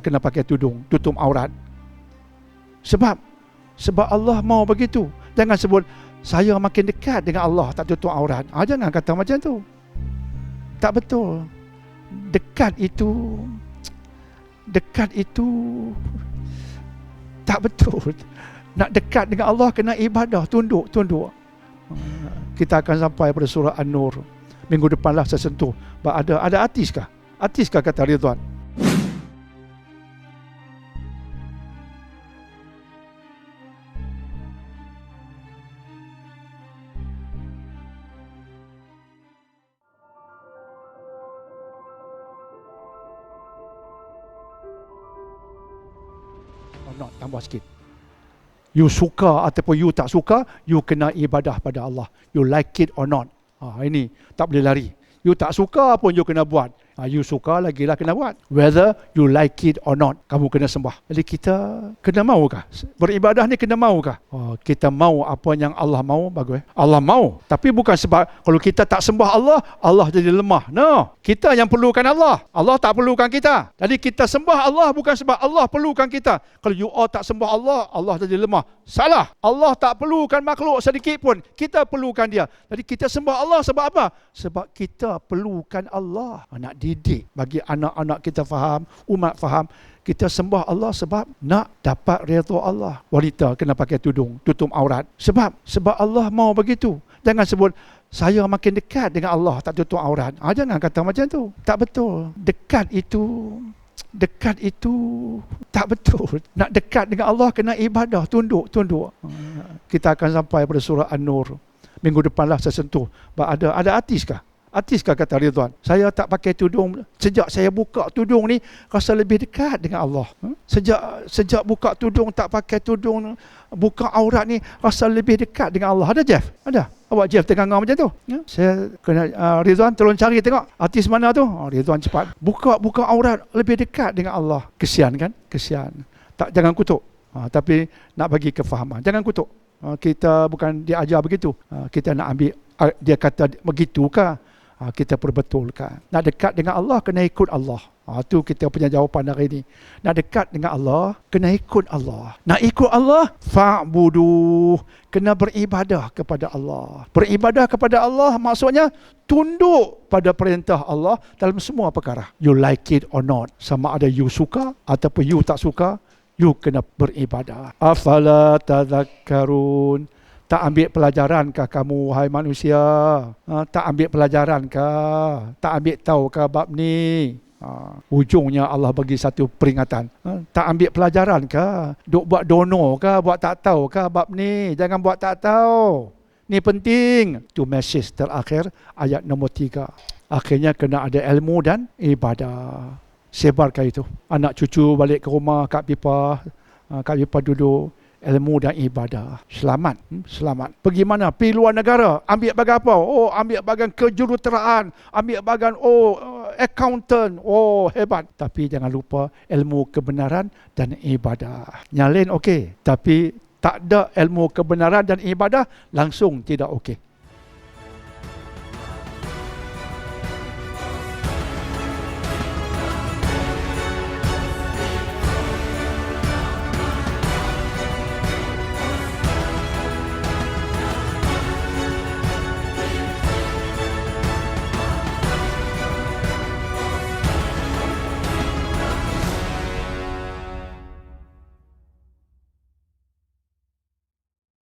kena pakai tudung, tutup aurat. Sebab sebab Allah mau begitu. Jangan sebut saya makin dekat dengan Allah tak tutup aurat. Ah jangan kata macam tu. Tak betul. Dekat itu dekat itu tak betul. Nak dekat dengan Allah kena ibadah, tunduk, tunduk. Kita akan sampai pada surah An-Nur. Minggu depanlah saya sentuh. Ada ada artis kah? Artis kah kata Ridwan? Or not tambah sikit. You suka ataupun you tak suka you kena ibadah pada Allah. You like it or not. Ha, ini tak boleh lari. You tak suka pun you kena buat you suka lagi lah kena buat. Whether you like it or not, kamu kena sembah. Jadi kita kena maukah? Beribadah ni kena maukah? Oh, kita mau apa yang Allah mau, bagus. Allah mau. Tapi bukan sebab kalau kita tak sembah Allah, Allah jadi lemah. No. Kita yang perlukan Allah. Allah tak perlukan kita. Jadi kita sembah Allah bukan sebab Allah perlukan kita. Kalau you all tak sembah Allah, Allah jadi lemah. Salah. Allah tak perlukan makhluk sedikit pun. Kita perlukan dia. Jadi kita sembah Allah sebab apa? Sebab kita perlukan Allah. Nak didik bagi anak-anak kita faham, umat faham, kita sembah Allah sebab nak dapat redha Allah. Wanita kena pakai tudung, tutup aurat. Sebab sebab Allah mau begitu. Jangan sebut saya makin dekat dengan Allah tak tutup aurat. Ah jangan kata macam tu. Tak betul. Dekat itu dekat itu tak betul. Nak dekat dengan Allah kena ibadah, tunduk, tunduk. Kita akan sampai pada surah An-Nur. Minggu depanlah saya sentuh. Ada ada artis kah? Artis kah kata Ridwan? Saya tak pakai tudung. Sejak saya buka tudung ni, rasa lebih dekat dengan Allah. Hmm? Sejak sejak buka tudung, tak pakai tudung, buka aurat ni, rasa lebih dekat dengan Allah. Ada Jeff? Ada? Awak Jeff tengah ngam macam tu? Ya? Saya kena, uh, Ridwan tolong cari tengok. Artis mana tu? Oh, Ridwan cepat. Buka buka aurat, lebih dekat dengan Allah. Kesian kan? Kesian. Tak Jangan kutuk. Uh, tapi nak bagi kefahaman. Jangan kutuk. Kita bukan diajar begitu. Kita nak ambil, dia kata begitu kah? Ha, kita perbetulkan. Nak dekat dengan Allah, kena ikut Allah. Ha, itu kita punya jawapan hari ini. Nak dekat dengan Allah, kena ikut Allah. Nak ikut Allah, fa'budu. Kena beribadah kepada Allah. Beribadah kepada Allah maksudnya tunduk pada perintah Allah dalam semua perkara. You like it or not. Sama ada you suka ataupun you tak suka, you kena beribadah. Afala tadhakkarun. Tak ambil pelajaran kah kamu wahai manusia? Ha, tak ambil pelajaran kah? Tak ambil tahu kah bab ni? Ha, ujungnya Allah bagi satu peringatan. Ha, tak ambil pelajaran kah? Duk buat dono kah? Buat tak tahu kah bab ni? Jangan buat tak tahu. Ni penting. Itu message terakhir ayat nombor tiga. Akhirnya kena ada ilmu dan ibadah. Sebarkan itu. Anak cucu balik ke rumah Kak Pipa. Ha, Kak Pipa duduk ilmu dan ibadah. Selamat. Hmm? Selamat. Pergi mana? Pergi luar negara. Ambil bagian apa? Oh, ambil bagian kejuruteraan. Ambil bagian, oh, uh, accountant. Oh, hebat. Tapi jangan lupa ilmu kebenaran dan ibadah. Nyalin okey. Tapi tak ada ilmu kebenaran dan ibadah, langsung tidak okey.